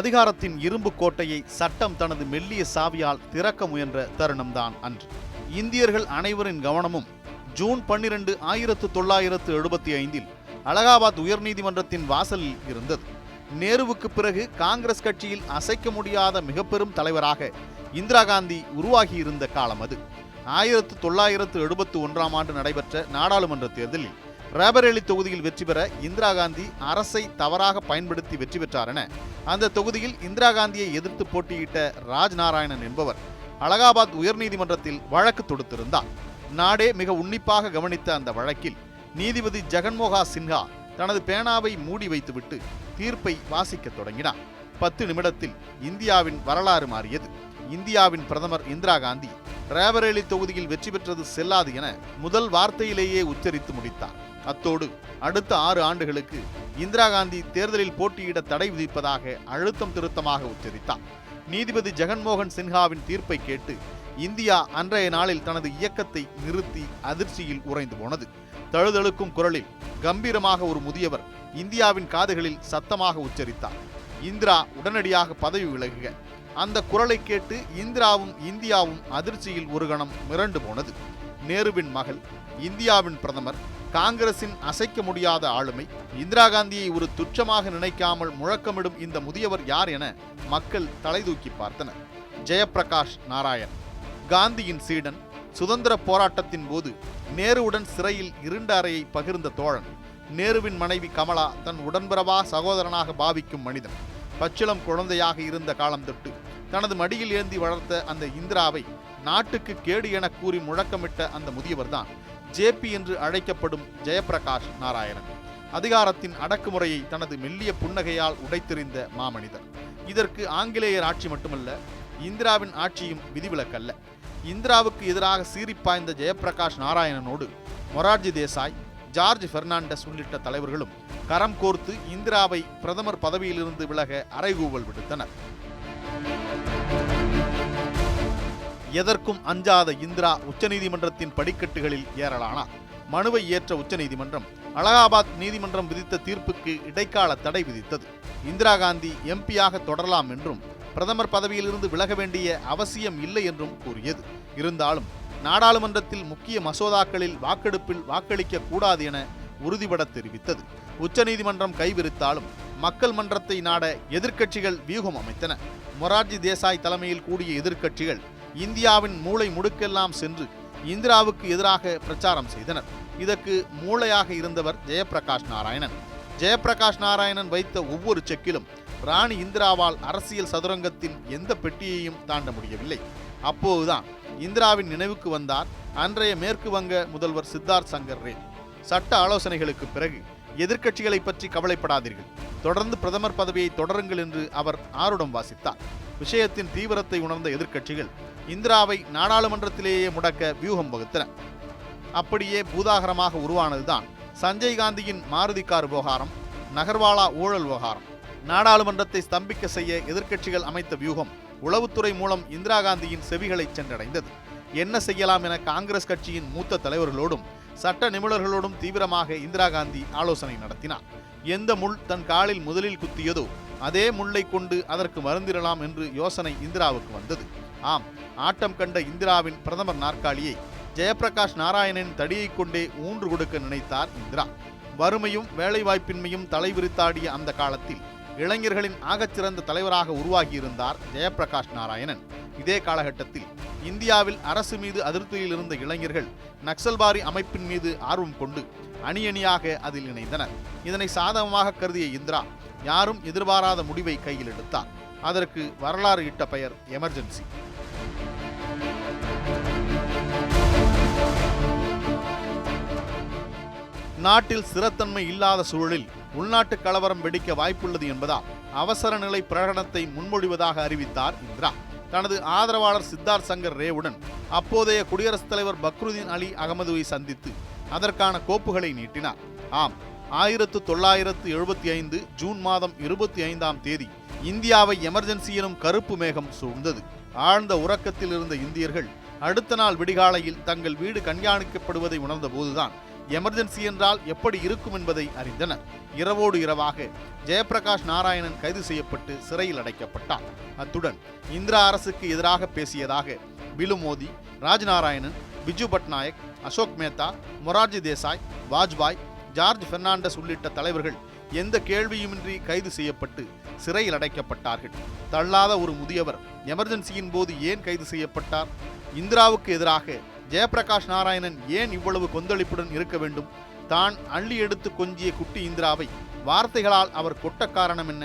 அதிகாரத்தின் இரும்பு கோட்டையை சட்டம் தனது மெல்லிய சாவியால் திறக்க முயன்ற தருணம்தான் அன்று. இந்தியர்கள் அனைவரின் கவனமும் ஜூன் பன்னிரண்டு ஆயிரத்து தொள்ளாயிரத்து எழுபத்தி ஐந்தில் அலகாபாத் உயர்நீதிமன்றத்தின் வாசலில் இருந்தது. நேருவுக்கு பிறகு காங்கிரஸ் கட்சியில் அசைக்க முடியாத மிக பெரும் தலைவராக இந்திரா காந்தி உருவாகியிருந்த காலம் அது. ஆயிரத்து தொள்ளாயிரத்து எழுபத்து ஒன்றாம் ஆண்டு நடைபெற்ற நாடாளுமன்ற தேர்தலில் ரேபரேலி தொகுதியில் வெற்றி பெற இந்திரா காந்தி அரசை தவறாக பயன்படுத்தி வெற்றி பெற்றார் என அந்த தொகுதியில் இந்திரா காந்தியை எதிர்த்து போட்டியிட்ட ராஜ் நாராயணன் என்பவர் அலகாபாத் உயர்நீதிமன்றத்தில் வழக்கு தொடுத்திருந்தார். நாடே மிக உன்னிப்பாக கவனித்த அந்த வழக்கில் நீதிபதி ஜெகன்மோகா சின்ஹா தனது பேனாவை மூடி வைத்துவிட்டு தீர்ப்பை வாசிக்க தொடங்கினார். பத்து நிமிடத்தில் இந்தியாவின் வரலாறு மாறியது. இந்தியாவின் பிரதமர் இந்திரா காந்தி ரேபரேலி தொகுதியில் வெற்றி பெற்றது செல்லாது என முதல் வார்த்தையிலேயே உச்சரித்து முடித்தார். அத்தோடு அடுத்த ஆறு ஆண்டுகளுக்கு இந்திரா காந்தி தேர்தலில் போட்டியிட தடை விதிப்பதாக அழுத்தம் திருத்தமாக உச்சரித்தார். நீதிபதி ஜெகன்மோகன் சின்ஹாவின் தீர்ப்பை கேட்டு இந்தியா அன்றைய நாளில் தனது இயக்கத்தை நிறுத்தி அதிர்ச்சியில் உறைந்து போனது. தழுதழுக்கும் குரலில் கம்பீரமாக ஒரு முதியவர் இந்தியாவின் காதுகளில் சத்தமாக உச்சரித்தார். இந்திரா உடனடியாக பதவி விலகுக. அந்த குரலை கேட்டு இந்திராவும் இந்தியாவும் அதிர்ச்சியில் ஒரு கணம் மிரண்டு போனது. நேருவின் மகள் இந்தியாவின் பிரதமர் காங்கிரசின் அசைக்க முடியாத ஆளுமை. இந்திரா காந்தியை ஒரு துச்சமாக நினைக்காமல் முழக்கமிடும் இந்த முதியவர் யார் என மக்கள் தலைதூக்கி பார்த்தனர். ஜெயபிரகாஷ் நாராயண் காந்தியின் சீடன் சுதந்திர போராட்டத்தின் போது நேருவுடன் சிறையில் இருண்ட அறையை பகிர்ந்த தோழன். நேருவின் மனைவி கமலா தன் உடன்பிறவா சகோதரனாக பாவிக்கும் மனிதன். பச்சிளம் குழந்தையாக இருந்த காலம் தொட்டு தனது மடியில் ஏந்தி வளர்த்த அந்த இந்திராவை நாட்டுக்கு கேடு என கூறி முழக்கமிட்ட அந்த முதியவர்தான் ஜேபி என்று அழைக்கப்படும் ஜெயபிரகாஷ் நாராயணன். அதிகாரத்தின் அடக்குமுறையை தனது மெல்லிய புன்னகையால் உடைத்தெறிந்த மாமனிதர். இதற்கு ஆங்கிலேயர் ஆட்சி மட்டுமல்ல இந்திராவின் ஆட்சியும் விதிவிலக்கல்ல. இந்திராவுக்கு எதிராக சீறிப்பாய்ந்த ஜெயபிரகாஷ் நாராயணனோடு மொரார்ஜி தேசாய் ஜார்ஜ் பெர்னாண்டஸ் உள்ளிட்ட தலைவர்களும் கரம் கோர்த்து இந்திராவை பிரதமர் பதவியிலிருந்து விலக அறைகூவல் விடுத்தனர். எதற்கும் அஞ்சாத இந்திரா உச்சநீதிமன்றத்தின் படிக்கட்டுகளில் ஏறலானார் மனுவை ஏற்ற உச்சநீதிமன்றம் அலகாபாத் நீதிமன்றம் விதித்த தீர்ப்புக்கு இடைக்கால தடை விதித்தது. இந்திரா காந்தி எம்பியாக தொடரலாம் என்றும் பிரதமர் பதவியிலிருந்து விலக வேண்டிய அவசியம் இல்லை என்றும் கூறியது. இருந்தாலும் நாடாளுமன்றத்தில் முக்கிய மசோதாக்களில் வாக்கெடுப்பில் வாக்களிக்க கூடாது என உறுதிபட தெரிவித்தது. உச்சநீதிமன்றம் கைவிரித்தாலும் மக்கள் மன்றத்தை நாட எதிர்க்கட்சிகள் வியூகம் அமைத்தன. மொரார்ஜி தேசாய் தலைமையில் கூடிய எதிர்க்கட்சிகள் இந்தியாவின் மூளை முடுக்கெல்லாம் சென்று இந்திராவுக்கு எதிராக பிரச்சாரம் செய்தனர். இதற்கு மூளையாக இருந்தவர் ஜெயபிரகாஷ் நாராயணன். ஜெயபிரகாஷ் நாராயணன் வைத்த ஒவ்வொரு செக்கிலும் ராணி இந்திராவால் அரசியல் சதுரங்கத்தின் எந்த பெட்டியையும் தாண்ட முடியவில்லை. அப்போதுதான் இந்திராவின் நினைவுக்கு வந்தார் அன்றைய மேற்கு வங்க முதல்வர் சித்தார்த் சங்கர் ரே சட்ட ஆலோசனைகளுக்கு பிறகு எதிர்க்கட்சிகளை பற்றி கவலைப்படாதீர்கள். தொடர்ந்து பிரதமர் பதவியை தொடருங்கள் என்று அவர் ஆருடம் வாசித்தார். விஷயத்தின் தீவிரத்தை உணர்ந்த எதிர்க்கட்சிகள் இந்திராவை நாடாளுமன்றத்திலேயே முடக்க வியூகம் வகுத்தன. அப்படியே பூதாகரமாக உருவானதுதான் சஞ்சய் காந்தியின் மாருதி கார் விவகாரம் நகர்வாலா ஊழல் விவகாரம். நாடாளுமன்றத்தை ஸ்தம்பிக்க செய்ய எதிர்க்கட்சிகள் அமைத்த வியூகம் உளவுத்துறை மூலம் இந்திரா காந்தியின் செவிகளை சென்றடைந்தது. என்ன செய்யலாம் என காங்கிரஸ் கட்சியின் மூத்த தலைவர்களோடும் சட்ட நிபுணர்களோடும் தீவிரமாக இந்திரா காந்தி ஆலோசனை நடத்தினார். எந்த முள் தன் காலில் முதலில் குத்தியதோ அதே முள்ளை கொண்டு அதற்கு மருந்திடலாம் என்று யோசனை இந்திராவுக்கு வந்தது. ஆம் ஆட்டம் கண்ட இந்திராவின் பிரதமர் நாற்காலியை ஜெயப்பிரகாஷ் நாராயணன் தடியை கொண்டே ஊன்று கொடுக்க நினைத்தார் இந்திரா. வறுமையும் வேலைவாய்ப்பின்மையும் தலைவிரித்தாடிய அந்த காலத்தில் இளைஞர்களின் ஆகச்சிறந்த தலைவராக உருவாகியிருந்தார் ஜெயப்பிரகாஷ் நாராயணன். இதே காலகட்டத்தில் இந்தியாவில் அரசு மீது அதிருப்தியில் இருந்த இளைஞர்கள் நக்சல்பாரி அமைப்பின் மீது ஆர்வம் கொண்டு அணி அணியாக அதில் இணைந்தனர். இதனை சாதகமாக கருதிய இந்திரா யாரும் எதிர்பாராத முடிவை கையில் எடுத்தார். அதற்கு வரலாறு இட்ட பெயர் எமர்ஜென்சி. நாட்டில் ஸ்திரத்தன்மை இல்லாத சூழலில் உள்நாட்டு கலவரம் வெடிக்க வாய்ப்புள்ளது என்பதால் அவசர நிலை பிரகடனத்தை முன்மொழிவதாக அறிவித்தார் இந்திரா. தனது ஆதரவாளர் சித்தார்த் சங்கர் ரேவுடன் அப்போதைய குடியரசுத் தலைவர் பக்ருதீன் அலி அகமதுவை சந்தித்து அதற்கான கோப்புகளை நீட்டினார். ஆம் ஆயிரத்து தொள்ளாயிரத்து எழுபத்தி ஐந்து ஜூன் மாதம் இருபத்தி ஐந்தாம் தேதி இந்தியாவை எமர்ஜென்சி எனும் கருப்பு மேகம் சூழ்ந்தது. ஆழ்ந்த உறக்கத்தில் இருந்த இந்தியர்கள் அடுத்த நாள் விடிகாலையில் தங்கள் வீடு கண்காணிக்கப்படுவதை உணர்ந்த போதுதான் எமர்ஜென்சி என்றால் எப்படி இருக்கும் என்பதை அறிந்தனர். இரவோடு இரவாக ஜெயபிரகாஷ் நாராயணன் கைது செய்யப்பட்டு சிறையில் அடைக்கப்பட்டார் அத்துடன் இந்திரா அரசுக்கு எதிராக பேசியதாக பிலு மோடி ராஜ்நாராயணன் பிஜு பட்நாயக் அசோக் மேத்தா மொரார்ஜி தேசாய் வாஜ்பாய் ஜார்ஜ் பெர்னாண்டஸ் உள்ளிட்ட தலைவர்கள் எந்த கேள்வியுமின்றி கைது செய்யப்பட்டு சிறையில் அடைக்கப்பட்டார்கள். தள்ளாத ஒரு முதியவர் எமர்ஜென்சியின் போது ஏன் கைது செய்யப்பட்டார்? இந்திராவுக்கு எதிராக ஜெயபிரகாஷ் நாராயணன் ஏன் இவ்வளவு கொந்தளிப்புடன் இருக்க வேண்டும்? தான் அள்ளி எடுத்து கொஞ்சிய குட்டி இந்திராவை வார்த்தைகளால் அவர் கொட்ட காரணம் என்ன?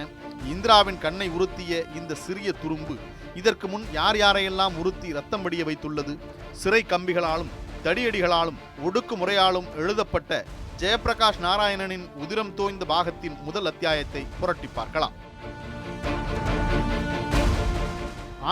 இந்திராவின் கண்ணை உறுத்திய இந்த சிறிய துரும்பு இதற்கு முன் யார் யாரையெல்லாம் உறுத்தி ரத்தம் வடிய வைத்துள்ளது? சிறை கம்பிகளாலும் தடியடிகளாலும் ஒடுக்குமுறையாலும் எழுதப்பட்ட ஜெயபிரகாஷ் நாராயணனின் உதிரம் தோய்ந்த பாகத்தின் முதல் அத்தியாயத்தை புரட்டி பார்க்கலாம்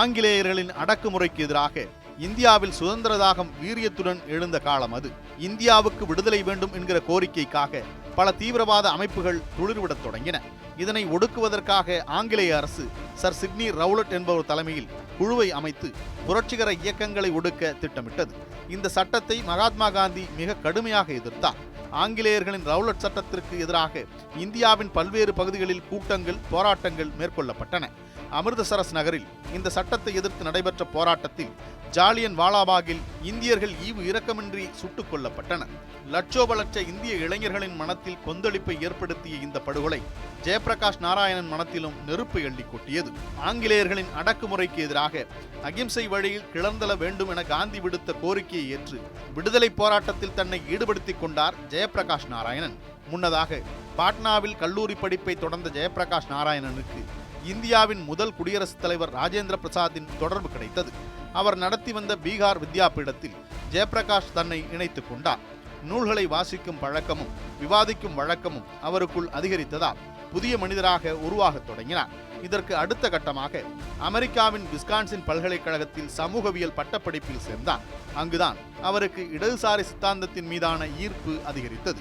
ஆங்கிலேயர்களின் அடக்குமுறைக்கு எதிராக இந்தியாவில் சுதந்திர தாகம் வீரியத்துடன் எழுந்த காலம் அது. இந்தியாவுக்கு விடுதலை வேண்டும் என்கிற கோரிக்கைக்காக பல தீவிரவாத அமைப்புகள் துளிர்விடத் தொடங்கின. இதனை ஒடுக்குவதற்காக ஆங்கிலேய அரசு சர் சிட்னி ரவுலட் என்பவர் தலைமையில் குழுவை அமைத்து புரட்சிகர இயக்கங்களை ஒடுக்க திட்டமிட்டது. இந்த சட்டத்தை மகாத்மா காந்தி மிக கடுமையாக எதிர்த்தார். ஆங்கிலேயர்களின் ரவுலட் சட்டத்திற்கு எதிராக இந்தியாவின் பல்வேறு பகுதிகளில் கூட்டங்கள் போராட்டங்கள் மேற்கொள்ளப்பட்டன. அமிர்தசரஸ் நகரில் இந்த சட்டத்தை எதிர்த்து நடைபெற்ற போராட்டத்தில் ஜாலியன் வாலாபாகில் இந்தியர்கள் ஈவு இரக்கமின்றி சுட்டுக் கொல்லப்பட்டனர். லட்சோப லட்ச இந்திய இளைஞர்களின் மனத்தில் கொந்தளிப்பை ஏற்படுத்திய இந்த படுகொலை ஜெயபிரகாஷ் நாராயணன் மனத்திலும் நெருப்பு எள்ளி கொட்டியது. ஆங்கிலேயர்களின் அடக்குமுறைக்கு எதிராக அகிம்சை வழியில் கிளர்ந்தள வேண்டும் என காந்தி விடுத்த கோரிக்கையை ஏற்று விடுதலை போராட்டத்தில் தன்னை ஈடுபடுத்திக் கொண்டார் ஜெயபிரகாஷ் நாராயணன். முன்னதாக பாட்னாவில் கல்லூரி படிப்பை தொடர்ந்த ஜெயபிரகாஷ் நாராயணனுக்கு இந்தியாவின் முதல் குடியரசுத் தலைவர் ராஜேந்திர பிரசாத்தின் தொடர்பு கிடைத்தது. அவர் நடத்தி வந்த பீகார் வித்யாபீடத்தில் ஜெயபிரகாஷ் தன்னை இணைத்துக் கொண்டார். நூல்களை வாசிக்கும் பழக்கமும் விவாதிக்கும் வழக்கமும் அவருக்குள் அதிகரித்ததால் புதிய மனிதராக உருவாகத் தொடங்கினார். இதற்கு அடுத்த கட்டமாக அமெரிக்காவின் விஸ்கான்சின் பல்கலைக்கழகத்தில் சமூகவியல் பட்டப்படிப்பில் சேர்ந்தார். அங்குதான் அவருக்கு இடதுசாரி சித்தாந்தத்தின் மீதான ஈர்ப்பு அதிகரித்தது.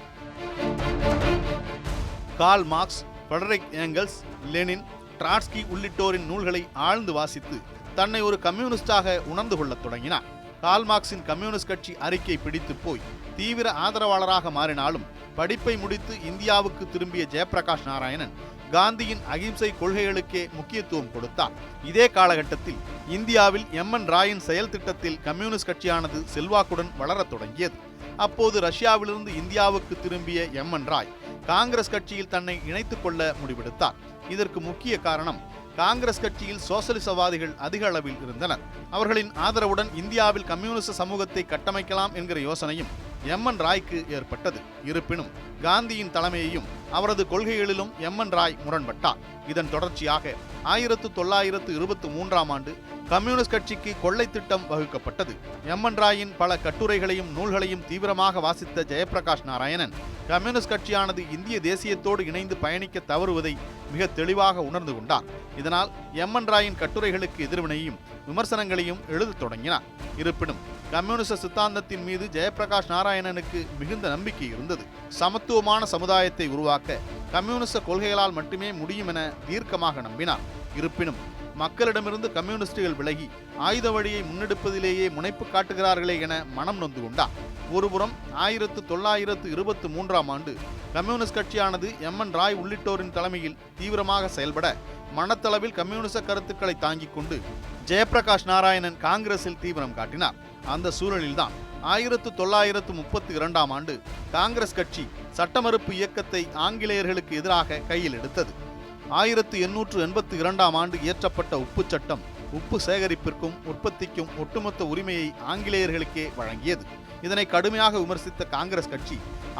Karl Marx Friedrich Engels Lenin Trotsky உள்ளிட்டோரின் நூல்களை ஆழ்ந்து வாசித்து தன்னை ஒரு கம்யூனிஸ்டாக உணர்ந்து கொள்ளத் தொடங்கினார். கால்மார்க்ஸின் கம்யூனிஸ்ட் கட்சி அறிக்கை பிடித்து போய் தீவிர ஆதரவாளராக மாறினாலும் படிப்பை முடித்து இந்தியாவுக்கு திரும்பிய ஜெயபிரகாஷ் நாராயணன் காந்தியின் அகிம்சை கொள்கைகளுக்கே முக்கியத்துவம் கொடுத்தார். இதே காலகட்டத்தில் இந்தியாவில் எம். என். ராயின் செயல் திட்டத்தில் கம்யூனிஸ்ட் கட்சியானது செல்வாக்குடன் வளரத் தொடங்கியது. அப்போது ரஷ்யாவிலிருந்து இந்தியாவுக்கு திரும்பிய எம். என். ராய் காங்கிரஸ் கட்சியில் தன்னை இணைத்துக் கொள்ள முடிவெடுத்தார். இதற்கு முக்கிய காரணம் காங்கிரஸ் கட்சியில் சோசலிசவாதிகள் அதிக அளவில் இருந்தனர். அவர்களின் ஆதரவுடன் இந்தியாவில் கம்யூனிச சமூகத்தை கட்டமைக்கலாம் என்கிற யோசனையும் எம். என். ராய்க்கு ஏற்பட்டது. இருப்பினும் காந்தியின் தலைமையையும் அவரது கொள்கைகளிலும் எம். என். ராய் முரண்பட்டார். இதன் தொடர்ச்சியாக ஆயிரத்து தொள்ளாயிரத்து இருபத்தி மூன்றாம் ஆண்டு கம்யூனிஸ்ட் கட்சிக்கு கொள்ளை திட்டம் வகுக்கப்பட்டது. எம். என். ராயின் பல கட்டுரைகளையும் நூல்களையும் தீவிரமாக வாசித்த ஜெயபிரகாஷ் நாராயணன் கம்யூனிஸ்ட் கட்சியானது இந்திய தேசியத்தோடு இணைந்து பயணிக்க தவறுவதை மிக தெளிவாக உணர்ந்து கொண்டார். இதனால் எம். என். ராயின் கட்டுரைகளுக்கு எதிர்வினையும் விமர்சனங்களையும் எழுதத் தொடங்கினார். இருப்பினும் கம்யூனிச சித்தாந்தத்தின் மீது ஜெயபிரகாஷ் நாராயணனுக்கு மிகுந்த நம்பிக்கை இருந்தது. சமத்துவமான சமுதாயத்தை உருவாக்க கம்யூனிச கொள்கைகளால் மட்டுமே முடியும் என தீர்க்கமாக நம்பினார். இருப்பினும் மக்களிடமிருந்து கம்யூனிஸ்டுகள் விலகி ஆயுத வழியை முன்னெடுப்பதிலேயே முனைப்பு காட்டுகிறார்களே என மனம் நொந்து கொண்டார். ஒருபுறம் ஆயிரத்து தொள்ளாயிரத்து இருபத்தி மூன்றாம் ஆண்டு கம்யூனிஸ்ட் கட்சியானது எம். என். ராய் உள்ளிட்டோரின் தலைமையில் தீவிரமாக செயல்பட மனத்தளவில் கம்யூனிச கருத்துக்களை தாங்கிக் கொண்டு ஜெயபிரகாஷ் நாராயணன் காங்கிரஸில் தீவிரம் காட்டினார். அந்த சூழலில்தான் ஆயிரத்து தொள்ளாயிரத்து முப்பத்தி இரண்டாம் ஆண்டு காங்கிரஸ் கட்சி சட்டமறுப்பு இயக்கத்தை ஆங்கிலேயர்களுக்கு எதிராக கையில் எடுத்தது. ஆயிரத்து எண்ணூற்று எண்பத்தி இரண்டாம் ஆண்டு இயற்றப்பட்ட உப்பு சட்டம் உப்பு சேகரிப்பிற்கும் உற்பத்திக்கும் ஒட்டுமொத்த உரிமையை ஆங்கிலேயர்களுக்கே வழங்கியது. இதனை கடுமையாக விமர்சித்த காங்கிரஸ் கட்சி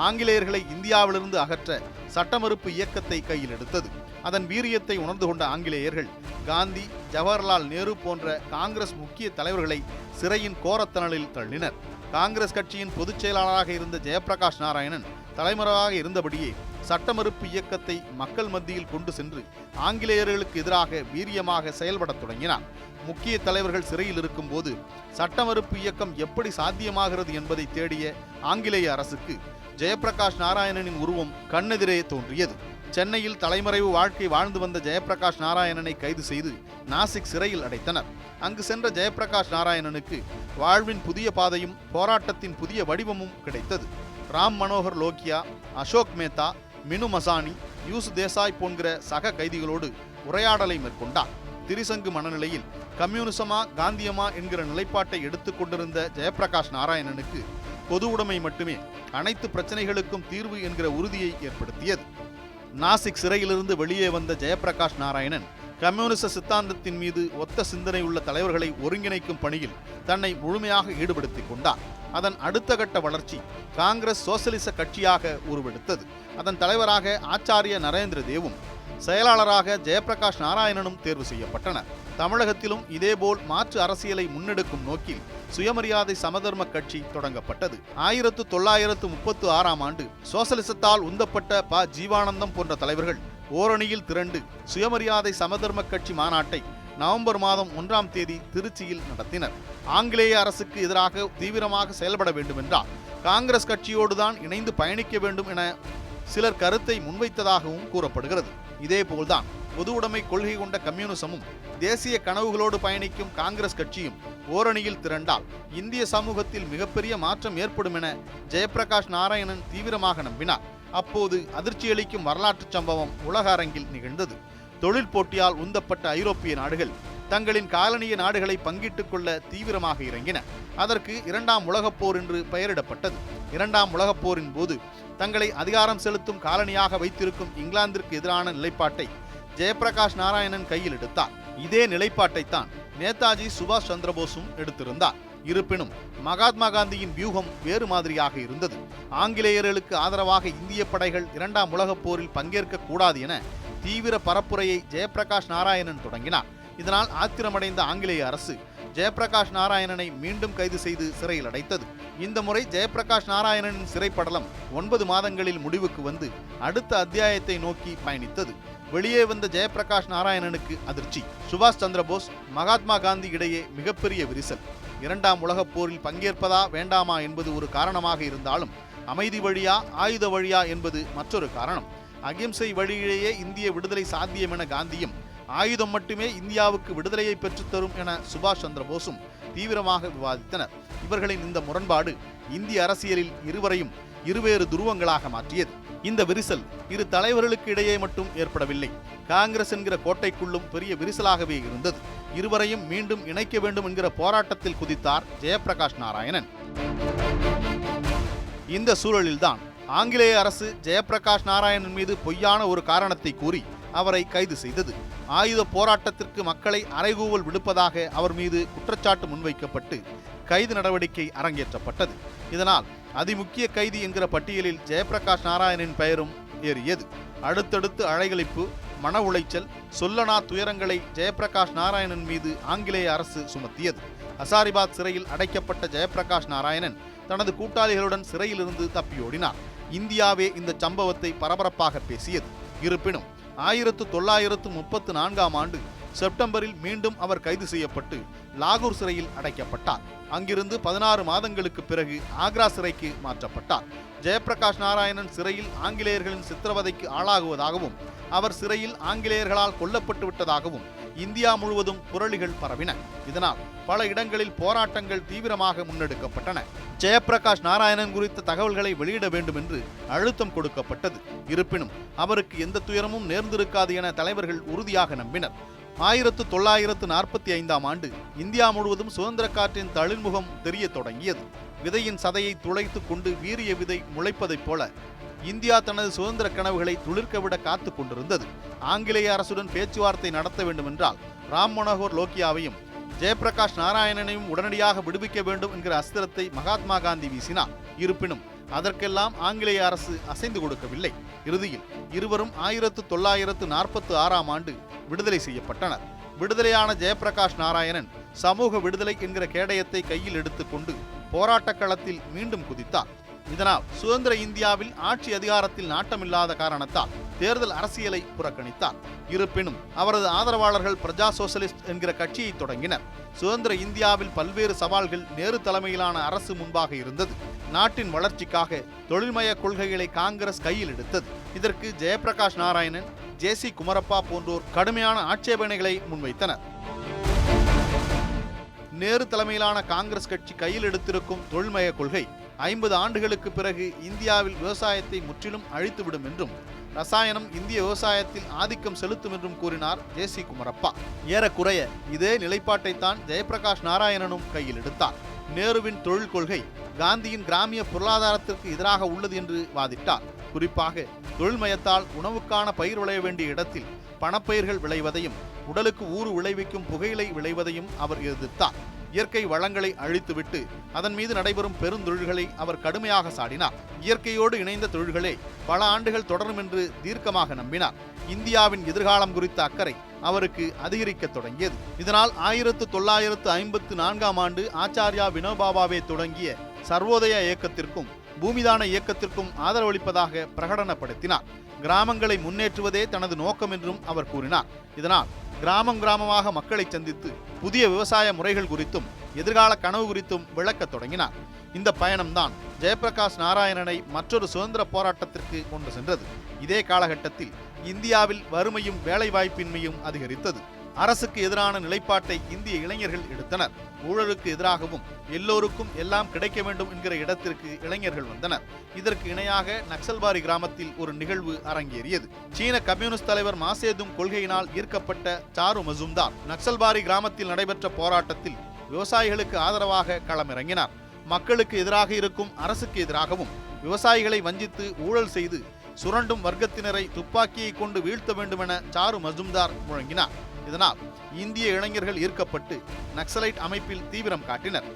ஆங்கிலேயர்களை இந்தியாவிலிருந்து அகற்ற சட்டமறுப்பு இயக்கத்தை கையில் எடுத்தது. அதன் வீரியத்தை உணர்ந்து கொண்ட ஆங்கிலேயர்கள் காந்தி ஜவஹர்லால் நேரு போன்ற காங்கிரஸ் முக்கிய தலைவர்களை சிறையின் கோரத்தனலில் தள்ளினர். காங்கிரஸ் கட்சியின் பொதுச் செயலாளராக இருந்த ஜெயபிரகாஷ் நாராயணன் தலைமறைவாக இருந்தபடியே சட்டமறுப்பு இயக்கத்தை மக்கள் மத்தியில் கொண்டு சென்று ஆங்கிலேயர்களுக்கு எதிராக வீரியமாக செயல்படத் தொடங்கினார். முக்கிய தலைவர்கள் சிறையில் இருக்கும்போது சட்டமறுப்பு இயக்கம் எப்படி சாத்தியமாகிறது என்பதை தேடிய ஆங்கிலேய அரசுக்கு ஜெயபிரகாஷ் நாராயணனின் உருவம் கண்ணெதிரே தோன்றியது. சென்னையில் தலைமறைவு வாழ்க்கை வாழ்ந்து வந்த ஜெயபிரகாஷ் நாராயணனை கைது செய்து நாசிக் சிறையில் அடைத்தனர். அங்கு சென்ற ஜெயபிரகாஷ் நாராயணனுக்கு வாழ்வின் புதிய பாதையும் போராட்டத்தின் புதிய வடிவமும் கிடைத்தது. ராம் மனோகர் லோக்கியா அசோக் மேத்தா மினு மசானி யூஸ் தேசாய் போன்ற சக கைதிகளோடு உரையாடலை மேற்கொண்டார். திரிசங்கு மனநிலையில் கம்யூனிசமா காந்தியமா என்கிற நிலைப்பாட்டை எடுத்துக் கொண்டிருந்த ஜெயபிரகாஷ் நாராயணனுக்கு பொது உடைமை மட்டுமே அனைத்து பிரச்சனைகளுக்கும் தீர்வு என்கிற உறுதியை ஏற்படுத்தியது. நாசிக் சிறையிலிருந்து வெளியே வந்த ஜெயபிரகாஷ் நாராயணன் கம்யூனிச சித்தாந்தத்தின் மீது ஒத்த சிந்தனை உள்ள தலைவர்களை ஒருங்கிணைக்கும் பணியில் தன்னை முழுமையாக ஈடுபடுத்திக் கொண்டார். அதன் அடுத்த கட்ட வளர்ச்சி காங்கிரஸ் சோசலிச கட்சியாக உருவெடுத்தது. அதன் தலைவராக ஆச்சாரிய நரேந்திர தேவும் செயலாளராக ஜெயபிரகாஷ் நாராயணனும் தேர்வு செய்யப்பட்டனர் தமிழகத்திலும் இதேபோல் மாற்று அரசியலை முன்னெடுக்கும் நோக்கில் சுயமரியாதை சமதர்ம கட்சி தொடங்கப்பட்டது. ஆயிரத்து தொள்ளாயிரத்து முப்பத்து ஆறாம் ஆண்டு சோசலிசத்தால் உந்தப்பட்ட ப. ஜீவானந்தம் போன்ற தலைவர்கள் ஓரணியில் திரண்டு சுயமரியாதை சமதர்ம கட்சி மாநாட்டை நவம்பர் மாதம் ஒன்றாம் தேதி திருச்சியில் நடத்தினர். ஆங்கிலேய அரசுக்கு எதிராக தீவிரமாக செயல்பட வேண்டுமென்றால் காங்கிரஸ் கட்சியோடுதான் இணைந்து பயணிக்க வேண்டும் என சிலர் கருத்தை முன்வைத்ததாகவும் கூறப்படுகிறது. இதேபோல்தான் பொது உடைமை கொள்கை கொண்ட கம்யூனிசமும் தேசிய கனவுகளோடு பயணிக்கும் காங்கிரஸ் கட்சியும் ஓரணியில் திரண்டால் இந்திய சமூகத்தில் மிகப்பெரிய மாற்றம் ஏற்படும் என ஜெயபிரகாஷ் நாராயணன் தீவிரமாக நம்பினார். அப்போது அதிர்ச்சியளிக்கும் வரலாற்று சம்பவம் உலக அரங்கில் நிகழ்ந்தது. தொழில் போட்டியால் உந்தப்பட்ட ஐரோப்பிய நாடுகள் தங்களின் காலனிய நாடுகளை பங்கிட்டுக் கொள்ள தீவிரமாக இறங்கின. அதற்கு இரண்டாம் உலகப் போர் என்று பெயரிடப்பட்டது. இரண்டாம் உலகப் போரின் போது தங்களை அதிகாரம் செலுத்தும் காலனியாக வைத்திருக்கும் இங்கிலாந்திற்கு எதிரான நிலைப்பாட்டை ஜெயபிரகாஷ் நாராயணன் கையில் எடுத்தார். இதே நிலைப்பாட்டைத்தான் நேதாஜி சுபாஷ் சந்திரபோஸும் எடுத்திருந்தார். இருப்பினும் மகாத்மா காந்தியின் வியூகம் வேறு மாதிரியாக இருந்தது. ஆங்கிலேயர்களுக்கு ஆதரவாக இந்திய படைகள் இரண்டாம் உலகப் போரில் பங்கேற்க கூடாது என தீவிர பரப்புரையை ஜெயப்பிரகாஷ் நாராயணன் தொடங்கினார். இதனால் ஆத்திரமடைந்த ஆங்கிலேய அரசு ஜெயப்பிரகாஷ் நாராயணனை மீண்டும் கைது செய்து சிறையில் அடைத்தது. இந்த முறை ஜெயபிரகாஷ் நாராயணனின் சிறைப்படலம் ஒன்பது மாதங்களில் முடிவுக்கு வந்து அடுத்த அத்தியாயத்தை நோக்கி பயணித்தது. வெளியே வந்த ஜெயபிரகாஷ் நாராயணனுக்கு அதிர்ச்சி. சுபாஷ் சந்திரபோஸ் மகாத்மா காந்தி இடையே மிகப்பெரிய விரிசல். இரண்டாம் உலகப் போரில் பங்கேற்பதா வேண்டாமா என்பது ஒரு காரணமாக இருந்தாலும் அமைதி வழியா ஆயுத வழியா என்பது மற்றொரு காரணம். அகிம்சை வழியிலேயே இந்திய விடுதலை சாத்தியம் என காந்தியும் ஆயுதம் மட்டுமே இந்தியாவுக்கு விடுதலையை பெற்றுத்தரும் என சுபாஷ் சந்திர போஸும் தீவிரமாக விவாதித்தனர். இவர்களின் இந்த முரண்பாடு இந்திய அரசியலில் இருவரையும் இருவேறு துருவங்களாக மாற்றியது. இந்த விரிசல் இரு தலைவர்களுக்கு இடையே மட்டும் ஏற்படவில்லை. காங்கிரஸ் என்கிற கோட்டைக்குள்ளும் பெரிய விரிசலாகவே இருந்தது. இருவரையும் மீண்டும் இணைக்க வேண்டும் என்கிற போராட்டத்தில் குதித்தார் ஜெயபிரகாஷ் நாராயணன். இந்த சூழலில்தான் ஆங்கிலேய அரசு ஜெயபிரகாஷ் நாராயணன் மீது பொய்யான ஒரு காரணத்தை கூறி அவரை கைது செய்தது. ஆயுத போராட்டத்திற்கு மக்களை அறைகூவல் விடுப்பதாக அவர் மீது குற்றச்சாட்டு முன்வைக்கப்பட்டு கைது நடவடிக்கை அரங்கேற்றப்பட்டது. இதனால் அதிமுக்கிய கைதி என்கிற பட்டியலில் ஜெயபிரகாஷ் நாராயணின் பெயரும் ஏறியது. அடுத்தடுத்து அழைகளிப்பு மன உளைச்சல் சொல்லனா துயரங்களை ஜெயப்பிரகாஷ் நாராயணன் மீது ஆங்கிலேய அரசு சுமத்தியது. ஹசாரிபாத் சிறையில் அடைக்கப்பட்ட ஜெயபிரகாஷ் நாராயணன் தனது கூட்டாளிகளுடன் சிறையிலிருந்து தப்பியோடினார். இந்தியாவே இந்த சம்பவத்தை பரபரப்பாக பேசியது. இருப்பினும் ஆயிரத்து தொள்ளாயிரத்து முப்பத்து நான்காம் ஆண்டு செப்டம்பரில் மீண்டும் அவர் கைது செய்யப்பட்டு லாகூர் சிறையில் அடைக்கப்பட்டார். அங்கிருந்து பதினாறு மாதங்களுக்கு பிறகு ஆக்ரா சிறைக்கு மாற்றப்பட்டார். ஜெயபிரகாஷ் நாராயணன் சிறையில் ஆங்கிலேயர்களின் சித்திரவதைக்கு ஆளாகுவதாகவும் அவர் சிறையில் ஆங்கிலேயர்களால் கொல்லப்பட்டு விட்டதாகவும் இந்தியா முழுவதும் புரளிகள் பரவின. இதனால் பல இடங்களில் போராட்டங்கள் தீவிரமாக முன்னெடுக்கப்பட்டன. ஜெயபிரகாஷ் நாராயணன் குறித்த தகவல்களை வெளியிட வேண்டும் என்று அழுத்தம் கொடுக்கப்பட்டது. இருப்பினும் அவருக்கு எந்த துயரமும் நேர்ந்திருக்காது என தலைவர்கள் உறுதியாக நம்பினர். ஆயிரத்து தொள்ளாயிரத்து நாற்பத்தி ஐந்தாம் ஆண்டு இந்தியா முழுவதும் சுதந்திர காற்றின் தளிர்முகம் தெரிய தொடங்கியது. விதையின் சதையை துளைத்து கொண்டு வீரிய விதை முளைப்பதைப் போல இந்தியா தனது சுதந்திர கனவுகளை துளிர்க்கவிட காத்து கொண்டிருந்தது. ஆங்கிலேய அரசுடன் பேச்சுவார்த்தை நடத்த வேண்டுமென்றால் ராம் மனோகர் லோக்கியாவையும் ஜெயப்பிரகாஷ் நாராயணனையும் உடனடியாக விடுவிக்க வேண்டும் என்கிற அஸ்திரத்தை மகாத்மா காந்தி வீசினார். இருப்பினும் அதற்கெல்லாம் ஆங்கிலேய அரசு அசைந்து கொடுக்கவில்லை. இறுதியில் இருவரும் ஆயிரத்து தொள்ளாயிரத்து நாற்பத்து ஆறாம் ஆண்டு விடுதலை செய்யப்பட்டனர். விடுதலையான ஜெயபிரகாஷ் நாராயணன் சமூக விடுதலை என்கிற கேடயத்தை கையில் எடுத்துக்கொண்டு போராட்டக் களத்தில் மீண்டும் குதித்தார். இதனால் சுதந்திர இந்தியாவில் ஆட்சி அதிகாரத்தில் நாட்டமில்லாத காரணத்தால் தேர்தல் அரசியலை புறக்கணித்தார். இருப்பினும் அவரது ஆதரவாளர்கள் பிரஜா சோசலிஸ்ட் என்கிற கட்சியை தொடங்கினர். சுதந்திர இந்தியாவில் பல்வேறு சவால்கள் நேரு தலைமையிலான அரசு முன்பாக இருந்தது. நாட்டின் வளர்ச்சிக்காக தொழில்மய கொள்கைகளை காங்கிரஸ் கையில் எடுத்தது. இதற்கு ஜெயபிரகாஷ் நாராயணன் ஜே சி குமரப்பா போன்றோர் கடுமையான ஆட்சேபனைகளை முன்வைத்தனர். நேரு தலைமையிலான காங்கிரஸ் கட்சி கையில் எடுத்திருக்கும் தொழில்மய கொள்கை ஐம்பது ஆண்டுகளுக்கு பிறகு இந்தியாவில் விவசாயத்தை முற்றிலும் அழித்துவிடும் என்றும் ரசாயனம் இந்திய விவசாயத்தில் ஆதிக்கம் செலுத்தும் என்றும் கூறினார் ஜே சி குமரப்பா. ஏறக்குறைய இதே நிலைப்பாட்டைத்தான் ஜெயபிரகாஷ் நாராயணனும் கையில் எடுத்தார். நேருவின் தொழில் கொள்கை காந்தியின் கிராமிய பொருளாதாரத்திற்கு எதிராக உள்ளது என்று வாதிட்டார். குறிப்பாக தொழில்மயத்தால் உணவுக்கான பயிர் விளைய வேண்டிய இடத்தில் பணப்பயிர்கள் விளைவதையும் உடலுக்கு ஊறு விளைவிக்கும் புகையிலை விளைவதையும் அவர் எதிர்த்தார். இயற்கை வளங்களை அழித்துவிட்டு அதன் மீது நடைபெறும் பெருந்தொழில்களை அவர் கடுமையாக சாடினார். இயற்கையோடு இணைந்த தொழில்களே பல ஆண்டுகள் தொடரும் என்று தீர்க்கமாக நம்பினார். இந்தியாவின் எதிர்காலம் குறித்த அக்கறை அவருக்கு அதிகரிக்கத் தொடங்கியது. இதனால் ஆயிரத்து தொள்ளாயிரத்து ஐம்பத்து நான்காம் ஆண்டு ஆச்சாரியா வினோபாபாவே தொடங்கிய சர்வோதய இயக்கத்திற்கும் பூமிதான இயக்கத்திற்கும் ஆதரவளிப்பதாக பிரகடனப்படுத்தினார். கிராமங்களை முன்னேற்றுவதே தனது நோக்கம் என்றும் அவர் கூறினார். இதனால் கிராமம் கிராமமாக மக்களை சந்தித்து புதிய விவசாய முறைகள் குறித்தும் எதிர்கால கனவு குறித்தும் விளக்கத் தொடங்கினார். இந்த பயணம்தான் ஜெயபிரகாஷ் நாராயணனை மற்றொரு சுதந்திர போராட்டத்திற்கு கொண்டு சென்றது. இதே காலகட்டத்தில் இந்தியாவில் வறுமையும் வேலைவாய்ப்பின்மையும் அதிகரித்தது. அரசுக்கு எதிரான நிலைப்பாட்டை இந்திய இளைஞர்கள் எடுத்தனர். ஊழலுக்கு எதிராகவும் எல்லோருக்கும் எல்லாம் கிடைக்க வேண்டும் என்கிற இடத்திற்கு இளைஞர்கள் வந்தனர். இதற்கு இணையாக நக்சல்பாரி கிராமத்தில் ஒரு நிகழ்வு அரங்கேறியது. சீன கம்யூனிஸ்ட் தலைவர் மாசேதும் கொள்கையினால் ஈர்க்கப்பட்ட சாரு மசும்தார் நக்சல்பாரி கிராமத்தில் நடைபெற்ற போராட்டத்தில் விவசாயிகளுக்கு ஆதரவாக களமிறங்கினார். மக்களுக்கு எதிராக இருக்கும் அரசுக்கு எதிராகவும் விவசாயிகளை வஞ்சித்து ஊழல் செய்து சுரண்டும் வர்க்கத்தினரை துப்பாக்கியை கொண்டு வீழ்த்த வேண்டுமென சாரு மசும்தார் முழங்கினார். இதனால் இந்திய இளைஞர்கள் ஈர்க்கப்பட்டு நக்சலைட் அமைப்பில் தீவிரம் காட்டினர்.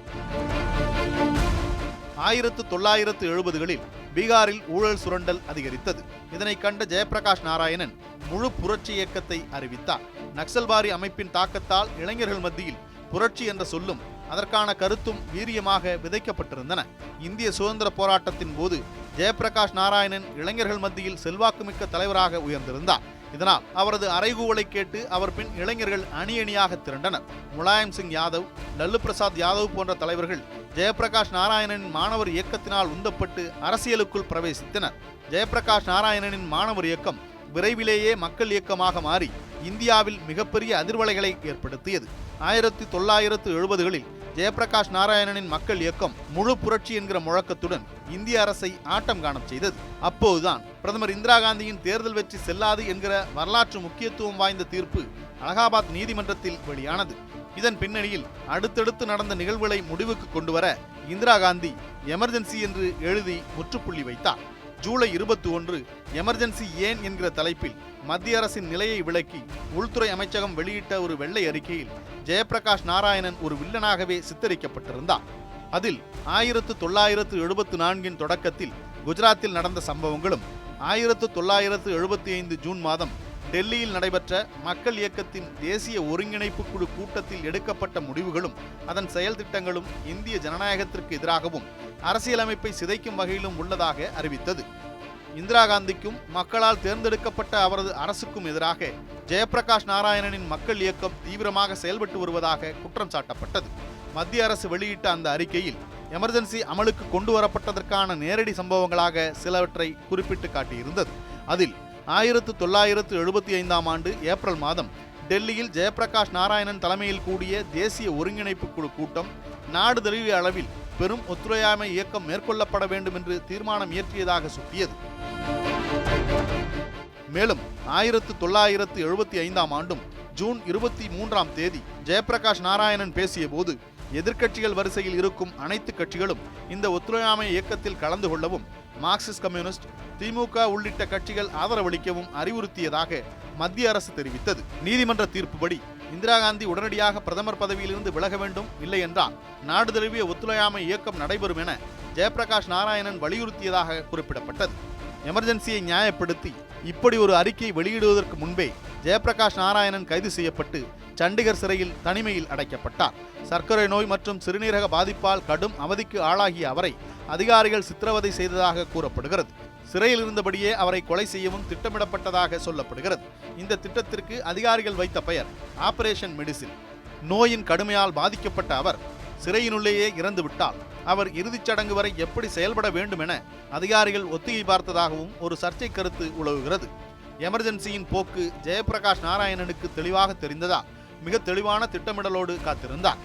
ஆயிரத்து தொள்ளாயிரத்து எழுபதுகளில் பீகாரில் ஊழல் சுரண்டல் அதிகரித்தது. இதனை கண்ட ஜெயபிரகாஷ் நாராயணன் முழு புரட்சி இயக்கத்தை அறிவித்தார். நக்சல்பாரி அமைப்பின் தாக்கத்தால் இளைஞர்கள் மத்தியில் புரட்சி என்ற சொல்லும் அதற்கான கருத்தும் வீரியமாக விதைக்கப்பட்டிருந்தன. இந்திய சுதந்திர போராட்டத்தின் போது ஜெயபிரகாஷ் நாராயணன் இளைஞர்கள் மத்தியில் செல்வாக்குமிக்க தலைவராக உயர்ந்திருந்தார். இதனால் அவரது அறைகூவலை கேட்டு அவர் பின் இளைஞர்கள் அணி அணியாக திரண்டனர். முலாயம் சிங் யாதவ் லல்லு பிரசாத் யாதவ் போன்ற தலைவர்கள் ஜெயபிரகாஷ் நாராயணனின் மாணவர் இயக்கத்தினால் உந்தப்பட்டு அரசியலுக்குள் பிரவேசித்தனர். ஜெயபிரகாஷ் நாராயணனின் மாணவர் இயக்கம் விரைவிலேயே மக்கள் இயக்கமாக மாறி இந்தியாவில் மிகப்பெரிய அதிர்வலைகளை ஏற்படுத்தியது. ஆயிரத்தி தொள்ளாயிரத்து எழுபதுகளில் ஜெயபிரகாஷ் நாராயணனின் மக்கள் இயக்கம் முழு புரட்சி என்கிற முழக்கத்துடன் இந்திய அரசை ஆட்டம் காணச் செய்தது. அப்போதுதான் பிரதமர் இந்திரா காந்தியின் தேர்தல் வெற்றி செல்லாது என்கிற வரலாற்று முக்கியத்துவம் வாய்ந்த தீர்ப்பு அலகாபாத் நீதிமன்றத்தில் வெளியானது. இதன் பின்னணியில் அடுத்தடுத்து நடந்த நிகழ்வுகளை முடிவுக்கு கொண்டு வர இந்திரா காந்தி எமர்ஜென்சி என்று எழுதி முற்றுப்புள்ளி வைத்தார். ஜூலை இருபத்தி ஒன்று எமர்ஜென்சி ஏன் என்கிற தலைப்பில் மத்திய அரசின் நிலையை விளக்கி உள்துறை அமைச்சகம் வெளியிட்ட ஒரு வெள்ளை அறிக்கையில் ஜெயபிரகாஷ் நாராயணன் ஒரு வில்லனாகவே சித்தரிக்கப்பட்டிருந்தார். அதில் ஆயிரத்து தொள்ளாயிரத்து எழுபத்து நான்கின் தொடக்கத்தில் குஜராத்தில் நடந்த சம்பவங்களும் ஆயிரத்து தொள்ளாயிரத்து எழுபத்தி ஐந்து ஜூன் மாதம் டெல்லியில் நடைபெற்ற மக்கள் இயக்கத்தின் தேசிய ஒருங்கிணைப்பு குழு கூட்டத்தில் எடுக்கப்பட்ட முடிவுகளும் அதன் செயல் திட்டங்களும் இந்திய ஜனநாயகத்திற்கு எதிராகவும் அரசியலமைப்பை சிதைக்கும் வகையிலும் உள்ளதாக அறிவித்தது. இந்திரா காந்திக்கும் மக்களால் தேர்ந்தெடுக்கப்பட்ட அவரது அரசுக்கும் எதிராக ஜெயபிரகாஷ் நாராயணனின் மக்கள் இயக்கம் தீவிரமாக செயல்பட்டு வருவதாக குற்றம் சாட்டப்பட்டது. மத்திய அரசு வெளியிட்ட அந்த அறிக்கையில் எமர்ஜென்சி அமலுக்கு கொண்டு வரப்பட்டதற்கான நேரடி சம்பவங்களாக சிலவற்றை குறிப்பிட்டு காட்டியிருந்தது. அதில் ஆயிரத்து தொள்ளாயிரத்து எழுபத்தி ஐந்தாம் ஆண்டு ஏப்ரல் மாதம் டெல்லியில் ஜெயபிரகாஷ் நாராயணன் தலைமையில் கூடிய தேசிய ஒருங்கிணைப்பு குழு கூட்டம் நாடு தழுவிய அளவில் பெரும் ஒத்துழையாமை இயக்கம் மேற்கொள்ளப்பட வேண்டும் என்று தீர்மானம் இயற்றியதாக சுட்டியது. மேலும் ஆயிரத்து தொள்ளாயிரத்து எழுபத்தி ஐந்தாம் ஆண்டும் ஜூன் இருபத்தி மூன்றாம் தேதி ஜெயபிரகாஷ் நாராயணன் பேசிய போது எதிர்க்கட்சிகள் வரிசையில் இருக்கும் அனைத்து கட்சிகளும் இந்த ஒத்துழையாமை இயக்கத்தில் கலந்து கொள்ளவும் மார்க்சிஸ்ட் கம்யூனிஸ்ட் திமுக உள்ளிட்ட கட்சிகள் ஆதரவளிக்கவும் அறிவுறுத்தியதாக மத்திய அரசு தெரிவித்தது. நீதிமன்ற தீர்ப்புப்படி இந்திரா காந்தி உடனடியாக பிரதமர் பதவியிலிருந்து விலக வேண்டும் இல்லை என்றால் நாடு தழுவிய ஒத்துழையாமை இயக்கம் நடைபெறும் என ஜெயபிரகாஷ் நாராயணன் வலியுறுத்தியதாக குறிப்பிடப்பட்டது. எமர்ஜென்சியை நியாயப்படுத்தி இப்படி ஒரு அறிக்கை வெளியிடுவதற்கு முன்பே ஜெயபிரகாஷ் நாராயணன் கைது செய்யப்பட்டு சண்டிகர் சிறையில் தனிமையில் அடைக்கப்பட்டார். சர்க்கரை நோய் மற்றும் சிறுநீரக பாதிப்பால் கடும் அவதிக்கு ஆளாகிய அவரை அதிகாரிகள் சித்திரவதை செய்ததாக கூறப்படுகிறது. சிறையில் இருந்தபடியே அவரை கொலை செய்யவும் திட்டமிடப்பட்டதாக சொல்லப்படுகிறது. இந்த திட்டத்திற்கு அதிகாரிகள் வைத்த பெயர் ஆபரேஷன் மெடிசின். நோயின் கடுமையால் பாதிக்கப்பட்ட அவர் சிறையினுள்ளேயே இறந்துவிட்டால் அவர் இறுதிச் சடங்கு வரை எப்படி செயல்பட வேண்டும் என அதிகாரிகள் ஒத்திகை பார்த்ததாகவும் ஒரு சர்ச்சை கருத்து உலவுகிறது. எமர்ஜென்சியின் போக்கு ஜெயபிரகாஷ் நாராயணனுக்கு தெளிவாக தெரிந்ததா? மிக தெளிவான திட்டமிடலோடு காத்திருந்தார்.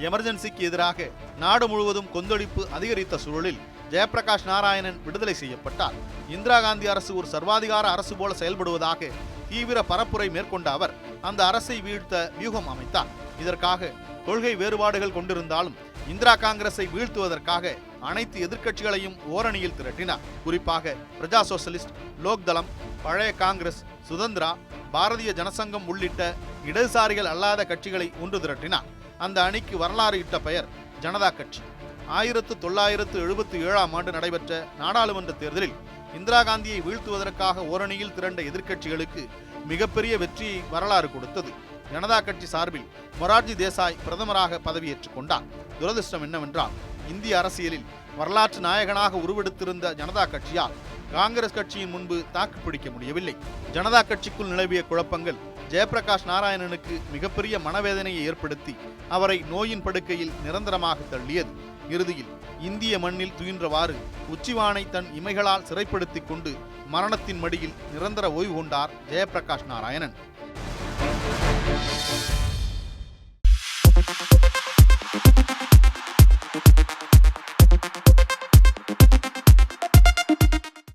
எமர்ஜென்சிக்கு எதிராக நாடு முழுவதும் கொந்தளிப்பு அதிகரித்த சூழலில் ஜெயபிரகாஷ் நாராயணன் விடுதலை செய்யப்பட்டார். இந்திரா காந்தி அரசு ஒரு சர்வாதிகார அரசு போல செயல்படுவதாக தீவிர பரப்புரை மேற்கொண்ட அவர் அந்த அரசை வீழ்த்த வியூகம் அமைத்தார். இதற்காக கொள்கை வேறுபாடுகள் கொண்டிருந்தாலும் இந்திரா காங்கிரஸை வீழ்த்துவதற்காக அனைத்து எதிர்க்கட்சிகளையும் ஓரணியில் திரட்டினார். குறிப்பாக பிரஜா சோசலிஸ்ட் லோக் தளம் பழைய காங்கிரஸ் சுதந்திரா பாரதிய ஜனசங்கம் உள்ளிட்ட இடதுசாரிகள் அல்லாத கட்சிகளை ஒன்று திரட்டினார். அந்த அணிக்கு வரலாறு இட்ட பெயர் ஜனதா கட்சி. ஆயிரத்து தொள்ளாயிரத்து எழுபத்தி ஏழாம் ஆண்டு நடைபெற்ற நாடாளுமன்ற தேர்தலில் இந்திரா காந்தியை வீழ்த்துவதற்காக ஓரணியில் திரண்ட எதிர்க்கட்சிகளுக்கு மிகப்பெரிய வெற்றியை வரலாறு கொடுத்தது. ஜனதா கட்சி சார்பில் மொரார்ஜி தேசாய் பிரதமராக பதவியேற்றுக் கொண்டார். துரதிர்ஷ்டம் என்னவென்றால் இந்திய அரசியலில் வரலாற்று நாயகனாக உருவெடுத்திருந்த ஜனதா கட்சியால் காங்கிரஸ் கட்சியின் முன்பு தாக்கு பிடிக்க முடியவில்லை. ஜனதா கட்சிக்குள் நிலவிய குழப்பங்கள் ஜெயபிரகாஷ் நாராயணனுக்கு மிகப்பெரிய மனவேதனையை ஏற்படுத்தி அவரை நோயின் படுக்கையில் நிரந்தரமாக தள்ளியது. இறுதியில் இந்திய மண்ணில் துயின்றவாறு உச்சிவானை தன் இமைகளால் சிறைப்படுத்திக் கொண்டு மரணத்தின் மடியில் நிரந்தர ஓய்வு கொண்டார் ஜெயபிரகாஷ் நாராயணன்.